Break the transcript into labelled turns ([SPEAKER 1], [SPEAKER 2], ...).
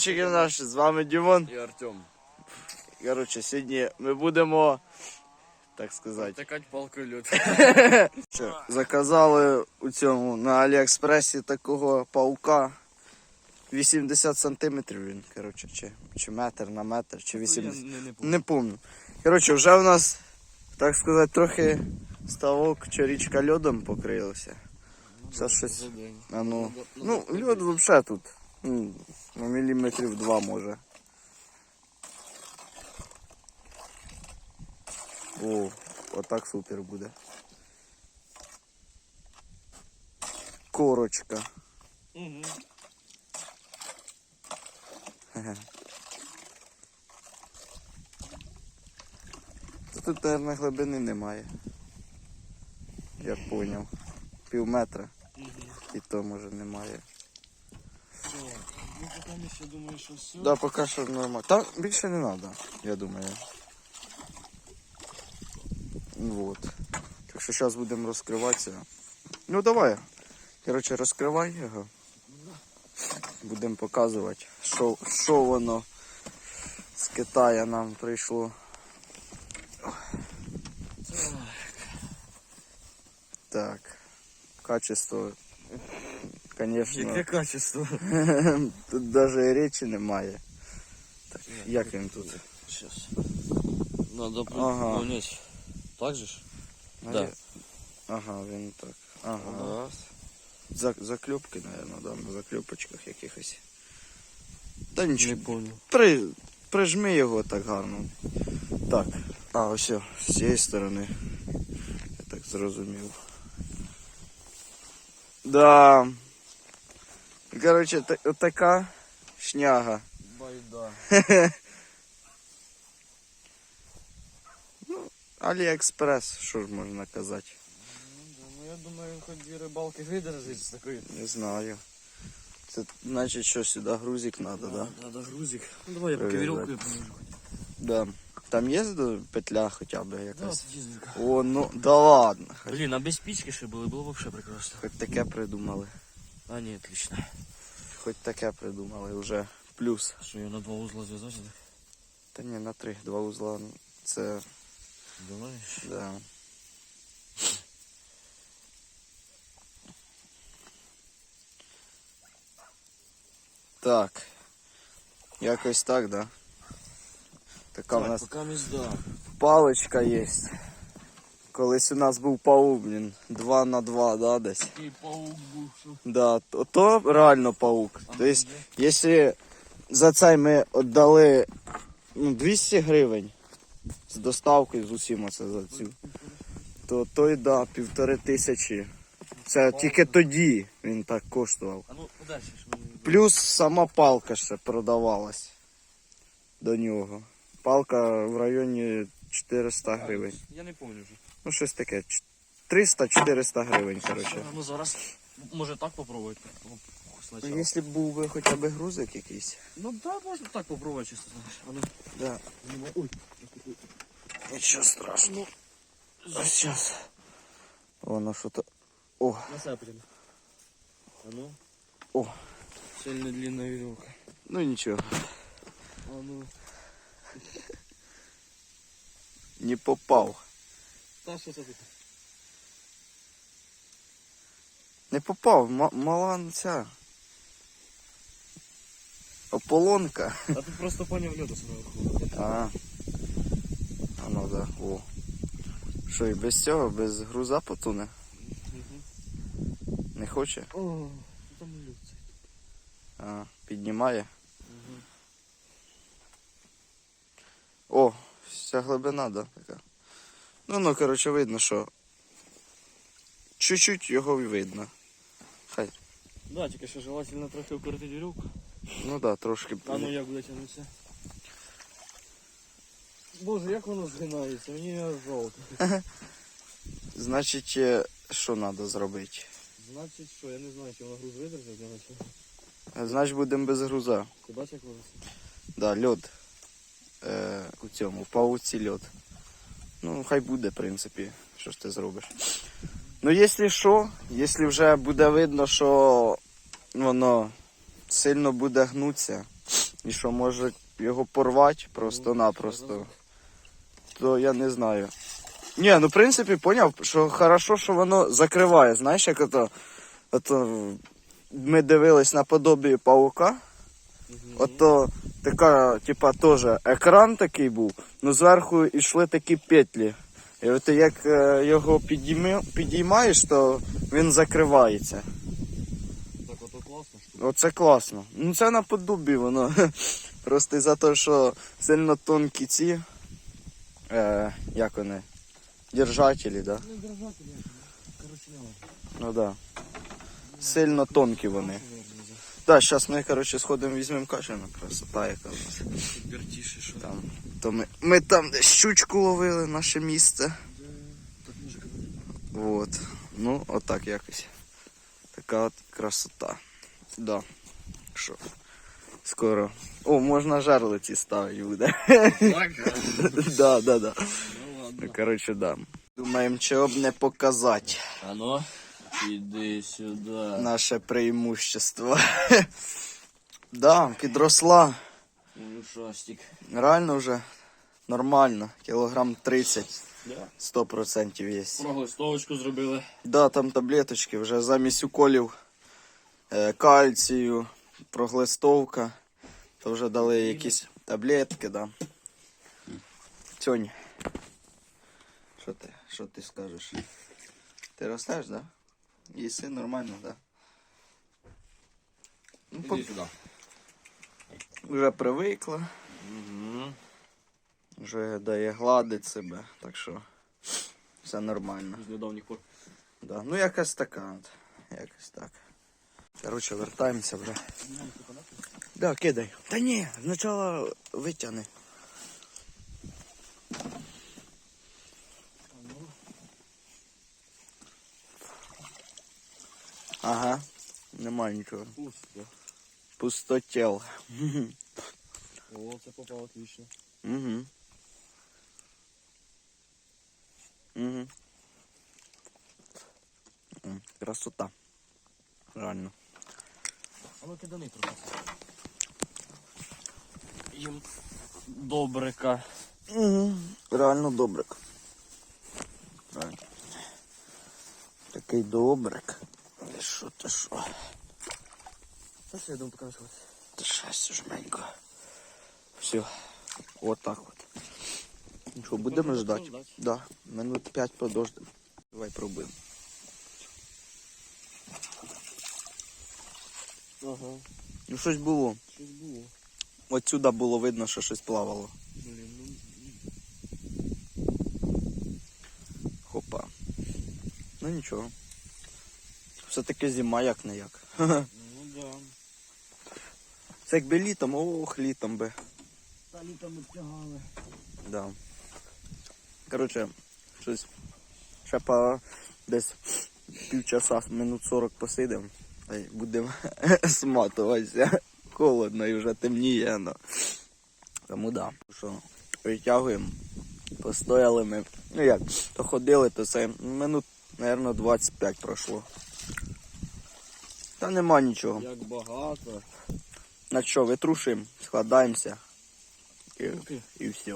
[SPEAKER 1] підписчики наші, з вами Дімон.
[SPEAKER 2] І Артем.
[SPEAKER 1] Коротше, сьогодні ми будемо, так сказати,
[SPEAKER 2] Такать палкою льот.
[SPEAKER 1] заказали у цьому на Аліекспресі такого паука. 80 сантиметрів він, коротше, чи, чи метр на метр, чи 80.
[SPEAKER 2] Не, не
[SPEAKER 1] Не помню. Коротше, вже в нас, так сказати, трохи ставок чи річка льодом покрилася. Це щось. А ну, ну, льод взагалі тут. Ну, міліметрів два може. О, отак супер буде. Корочка.
[SPEAKER 2] Угу.
[SPEAKER 1] Тут, мабуть, глибини немає. Я поняв. Пів метра. І то може немає.
[SPEAKER 2] Ну, поки думаю, що все.
[SPEAKER 1] Да, поки що нормально. Там більше не треба, я думаю. Вот. Так що зараз будемо розкриватися. Ну давай. Коротше, розкривай його. Будемо показувати, що, що воно з Китаю нам прийшло. Так. Качество, звісно.
[SPEAKER 2] Яке качество?
[SPEAKER 1] Тут навіть речі немає. Так, як він тут?
[SPEAKER 2] Сейчас. Надо
[SPEAKER 1] Ага.
[SPEAKER 2] понять. Так же ж?
[SPEAKER 1] А
[SPEAKER 2] Да.
[SPEAKER 1] я- Ага, він так. Ага. За, закльопки, мабуть, да, на закльопочках якихось. Та
[SPEAKER 2] Не
[SPEAKER 1] нічого.
[SPEAKER 2] понял.
[SPEAKER 1] При, прижми його так гарно. Так. А, ось з цієї сторони. Я так зрозумів. Да. Коротше, та, отака шняга.
[SPEAKER 2] Байда.
[SPEAKER 1] ну, Аліекспрес, що ж можна казати?
[SPEAKER 2] Ну я думаю, хоч дві рибалки видержить з такої.
[SPEAKER 1] Не знаю. Це значить, що сюди грузик треба, да?
[SPEAKER 2] Надо грузик. Ну давай я поки
[SPEAKER 1] Привязать.
[SPEAKER 2] вірьовкою поможу.
[SPEAKER 1] Да. Там є петля хоча б якась?
[SPEAKER 2] є.
[SPEAKER 1] О, ну да ладно.
[SPEAKER 2] Блін, а без пічки ще були, було б взагалі прекрасно.
[SPEAKER 1] хоч таке придумали.
[SPEAKER 2] А ні, отлично.
[SPEAKER 1] Хоч таке придумали вже. Плюс.
[SPEAKER 2] Що я на два узла зв'язати? так?
[SPEAKER 1] Та ні, на три, два узла. ну, Це
[SPEAKER 2] Думаєш?
[SPEAKER 1] да. Так. Якось так, да? Така в
[SPEAKER 2] Так,
[SPEAKER 1] нас
[SPEAKER 2] поки ми да.
[SPEAKER 1] паличка є. Колись у нас був паук, блін, 2 на 2, да, десь.
[SPEAKER 2] Такий паук був, що.
[SPEAKER 1] Да, то, то реально паук. Тобто, якщо за цей ми віддали ну, 200 гривень з доставкою з усім оце за цю, то той, да, півтори тисячі. Це тільки тоді він так коштував.
[SPEAKER 2] А ну, подальше ж.
[SPEAKER 1] Плюс сама палка ще продавалась до нього. Палка в районі 400 гривень.
[SPEAKER 2] Я не пам'ятаю вже.
[SPEAKER 1] Ну, щось таке. 300-400 гривень, коротше.
[SPEAKER 2] Ну зараз може так попробувати.
[SPEAKER 1] Ну, якщо б був би хоча б грузик якийсь.
[SPEAKER 2] Ну да, можна так попробувати, чесно знаєш. А ну,
[SPEAKER 1] Да.
[SPEAKER 2] Ой,
[SPEAKER 1] Нічого страшного. Ось зараз. Воно що то. О,
[SPEAKER 2] на себе. А ну.
[SPEAKER 1] О.
[SPEAKER 2] Сильно длинна вірьовка.
[SPEAKER 1] ну нічого.
[SPEAKER 2] А ну.
[SPEAKER 1] Не попав.
[SPEAKER 2] Та що це таке?
[SPEAKER 1] Не попав, ма- мала ця. Ополонка.
[SPEAKER 2] А тут просто поняв льоду зверху.
[SPEAKER 1] А. А ну да. О. Що і без цього, без груза потуне? Не хоче?
[SPEAKER 2] О, там люд цей.
[SPEAKER 1] А, піднімає.
[SPEAKER 2] Угу.
[SPEAKER 1] О, вся глибина, да, така. Ну, ну, коротше, видно, що чуть-чуть його і видно. Хай.
[SPEAKER 2] Да, тільки ще желательно трохи укоротити вірьовку.
[SPEAKER 1] Ну да, трошки.
[SPEAKER 2] А ну як буде тягнутися? Боже, як воно згинається, мені жалко.
[SPEAKER 1] Значить, е, що треба зробити?
[SPEAKER 2] Значить що, я не знаю, чи воно груз видержить для начала.
[SPEAKER 1] Е, Значить, будемо без груза.
[SPEAKER 2] Ти бачиш, як воно?
[SPEAKER 1] Да, льод. Е, у цьому, в пауці льод. Ну, хай буде, в принципі. Що ж ти зробиш? Ну, якщо що, якщо вже буде видно, що воно сильно буде гнутися, і що може його порвати просто-напросто, то я не знаю. Ні, ну в принципі, поняв, що хорошо, що воно закриває. Знаєш, як ото, ото ми дивились на подобі паука. Ото така, типа, теж екран такий був, ну зверху йшли такі петлі. І от як е, його підійми, підіймаєш, то він закривається.
[SPEAKER 2] Так ото класно, що
[SPEAKER 1] Оце класно. Ну це на подобі воно. Просто із-за того, що сильно тонкі ці. Е, як вони? Держателі, да?
[SPEAKER 2] Ну, не важно.
[SPEAKER 1] Ну да. Сильно тонкі вони. Так, зараз ми, коротше, сходимо, візьмемо кашину. Красота яка у нас.
[SPEAKER 2] Вертіше, що
[SPEAKER 1] Там, то ми, ми там десь щучку ловили, наше місце. Вот. Ну, отак якось. Така от красота. Да. Що? Скоро. О, можна жарлиці ставити буде.
[SPEAKER 2] Так?
[SPEAKER 1] да, да, да.
[SPEAKER 2] Ну ладно.
[SPEAKER 1] коротше, да. Думаємо, чи об не показати
[SPEAKER 2] А ну, іди сюди.
[SPEAKER 1] наше преимущество. да, підросла.
[SPEAKER 2] Ушастик.
[SPEAKER 1] Реально вже нормально. Кілограм 30. 100% є.
[SPEAKER 2] Проглистовочку зробили.
[SPEAKER 1] Да, там таблеточки вже замість уколів е, кальцію, проглистовка. То вже дали якісь таблетки, да. Тьонь. Що ти? Що ти скажеш? Ти ростеш, да? Їси нормально, да? Ну, по-
[SPEAKER 2] Іди сюди.
[SPEAKER 1] вже привикла,
[SPEAKER 2] Угу.
[SPEAKER 1] вже дає гладить себе, так що все нормально.
[SPEAKER 2] З недавніх пор.
[SPEAKER 1] Да. Ну якась така от. Якось так. Коротше, вертаємося вже. Да, кидай. Та ні, спочатку витягни. Ага, нема нічого.
[SPEAKER 2] Пусто.
[SPEAKER 1] Пустотел.
[SPEAKER 2] О, це попало отлично.
[SPEAKER 1] Угу. Угу. Красота. Реально.
[SPEAKER 2] А ну кидани трохи. Їм добрика.
[SPEAKER 1] Угу. Реально добрик. Реально. Такий добрик. Що, ти що?
[SPEAKER 2] Та що я думаю, не схватить.
[SPEAKER 1] Ти щастя жменько. Все. Вот так от. Ну що, будемо ждати?
[SPEAKER 2] ждать.
[SPEAKER 1] Да. Минут 5 подождемо. Давай пробуємо.
[SPEAKER 2] Ага,
[SPEAKER 1] Ну щось було.
[SPEAKER 2] щось було.
[SPEAKER 1] Отсюда було видно, що щось плавало.
[SPEAKER 2] Блін, ну.
[SPEAKER 1] Хопа. Ну нічого. Все-таки зима як не як.
[SPEAKER 2] Ну да.
[SPEAKER 1] Це якби літом, ох, літом би.
[SPEAKER 2] Та літом ми втягали.
[SPEAKER 1] Да. Коротше, щось. Ще по десь півчаса, минут 40 посидимо. Та й будемо сматуватися. Холодно і вже темніє. Ну. Тому да. Що, витягуємо. Постояли ми. Ну як, то ходили, то це минут, мабуть, 25 пройшло. Та нема нічого.
[SPEAKER 2] Як багато.
[SPEAKER 1] На що, витрушуємо, складаємося і, і все.